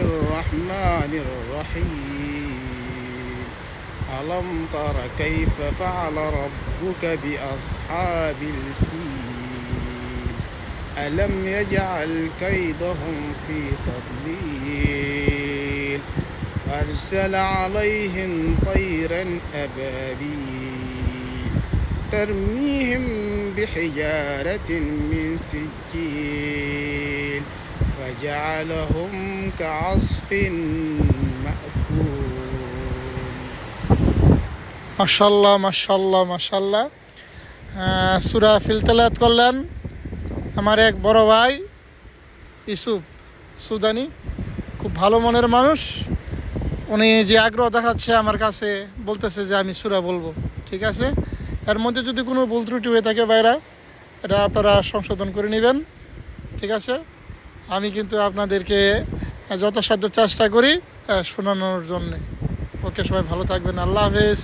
الرحمن الرحيم. ألم تر كيف فعل ربك بأصحاب الفيل؟ ألم يجعل كيدهم في تضليل؟ أرسل عليهم طيرا أبابيل ترميهم بحجارة من سجيل. فجعلهم كعصف مأكول মাশাল্লাহ মাশাল্লাহ মাশাল্লাহ আহ, সুরা ফিলতালাত করলেন আমার এক বড় ভাই ইসুফ সুদানি খুব ভালো মনের মানুষ উনি যে আগ্রহ দেখাচ্ছে আমার কাছে বলতেছে যে আমি সুরা বলবো ঠিক আছে এর মধ্যে যদি কোনো ভুল ত্রুটি হয়ে থাকে বাইরা এটা আপনারা সংশোধন করে নেবেন ঠিক আছে আমি কিন্তু আপনাদেরকে যথাসাধ্য চেষ্টা করি শোনানোর জন্যে। ওকে সবাই ভালো থাকবেন। আল্লাহ হাফেজ।